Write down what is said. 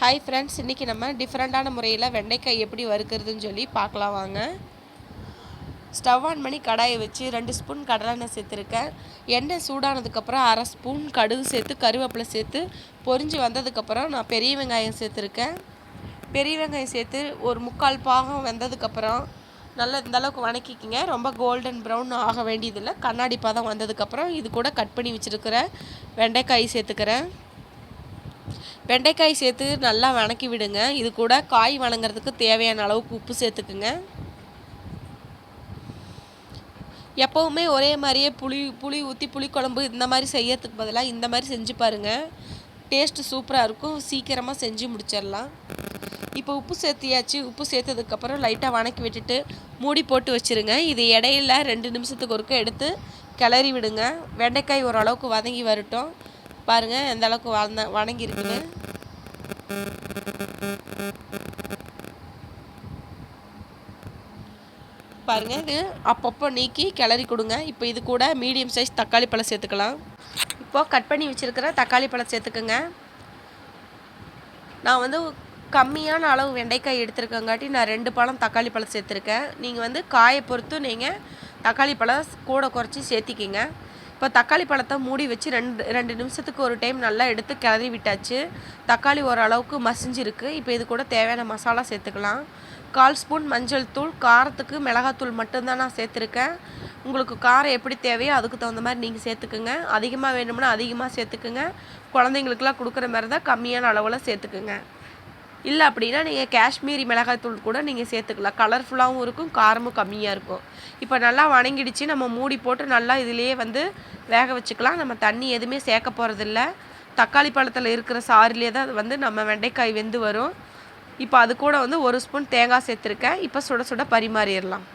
Hi friends இன்றைக்கி நம்ம டிஃப்ரெண்ட்டான முறையில் வெண்டைக்காய் எப்படி வறுக்கிறதுன்னு சொல்லி பார்க்கலாம் வாங்க. ஸ்டவ் ஆன் பண்ணி கடாயை வச்சு ரெண்டு ஸ்பூன் கடலெண்ணெய் சேர்த்துருக்கேன். எண்ணெய் சூடானதுக்கப்புறம் அரை ஸ்பூன் கடுகு சேர்த்து கருவேப்பிலை சேர்த்து பொரிஞ்சு வந்ததுக்கப்புறம் நான் பெரிய வெங்காயம் சேர்த்துருக்கேன். பெரிய வெங்காயம் சேர்த்து ஒரு முக்கால் பாகம் வெந்ததுக்கப்புறம் நல்லா இந்த அளவுக்கு வணக்கிக்கிங்க. ரொம்ப கோல்டன் ப்ரௌன் ஆக வேண்டியதில்லை. கண்ணாடி பாதம் வந்ததுக்கப்புறம் இது கூட கட் பண்ணி வச்சுருக்கிற வெண்டைக்காய் சேர்த்துக்கிறேன். வெண்டைக்காய் சேர்த்து நல்லா வணக்கி விடுங்க. இது கூட காய் வணங்குறதுக்கு தேவையான அளவுக்கு உப்பு சேர்த்துக்குங்க. எப்போவுமே ஒரே மாதிரியே புளி புளி ஊற்றி புளிக்குழம்பு இந்த மாதிரி செய்யறதுக்கு பதிலாக இந்த மாதிரி செஞ்சு பாருங்கள் டேஸ்ட்டு சூப்பராக இருக்கும். சீக்கிரமாக செஞ்சு முடிச்சிடலாம். இப்போ உப்பு சேர்த்தியாச்சு. உப்பு சேர்த்ததுக்கப்புறம் லைட்டாக வணக்கி விட்டுட்டு மூடி போட்டு வச்சுருங்க. இது இடையில ரெண்டு நிமிஷத்துக்கு ஒருக்க எடுத்து கிளறி விடுங்க. வெண்டைக்காய் ஓரளவுக்கு வதங்கி வரட்டும். பாருங்கள் எந்த அளவுக்கு வந்த வணங்கி இருக்குது பாருங்கள் இது அப்பப்போ நீக்கி கிளறி கொடுங்க. இப்போ இது கூட மீடியம் சைஸ் தக்காளி பழம் சேர்த்துக்கலாம். இப்போது கட் பண்ணி வச்சுருக்கிற தக்காளி பழம் சேர்த்துக்குங்க. நான் வந்து கம்மியான அளவு வெண்டைக்காய் எடுத்துருக்கங்காட்டி நான் ரெண்டு பழம் தக்காளி பழம் சேர்த்துருக்கேன். நீங்கள் வந்து காயை பொறுத்து நீங்கள் தக்காளி பழம் கூட குறைச்சி சேர்த்திக்கிங்க. இப்போ தக்காளி பழத்தை மூடி வச்சு ரெண்டு ரெண்டு நிமிஷத்துக்கு ஒரு டைம் நல்லா எடுத்து கிளறி விட்டாச்சு. தக்காளி ஓரளவுக்கு மசிஞ்சிருக்கு. இப்போ இது கூட தேவையான மசாலா சேர்த்துக்கலாம். கால் ஸ்பூன் மஞ்சள் தூள் காரத்துக்கு மிளகாத்தூள் மட்டும்தான் நான் சேர்த்துருக்கேன். உங்களுக்கு காரம் எப்படி தேவையோ அதுக்கு தகுந்த மாதிரி நீங்கள் சேர்த்துக்குங்க. அதிகமாக வேணும்னா அதிகமாக சேர்த்துக்குங்க. குழந்தைங்களுக்குலாம் கொடுக்குற மாதிரி தான் கம்மியான அளவில் சேர்த்துக்குங்க. இல்லை அப்படின்னா நீங்கள் காஷ்மீரி மிளகாய்த்தூள் கூட நீங்கள் சேர்த்துக்கலாம். கலர்ஃபுல்லாகவும் இருக்கும் காரமும் கம்மியாக இருக்கும். இப்போ நல்லா வணங்கிடுச்சு நம்ம மூடி போட்டு நல்லா இதிலேயே வந்து வேக வச்சுக்கலாம். நம்ம தண்ணி எதுவுமே சேர்க்க போகிறதில்ல தக்காளி பழத்தில் இருக்கிற சாரிலே தான் வந்து நம்ம வெண்டைக்காய் வெந்து வரும். இப்போ அது கூட வந்து ஒரு ஸ்பூன் தேங்காய் சேர்த்துருக்கேன். இப்போ சுட சுட பரிமாறிடலாம்.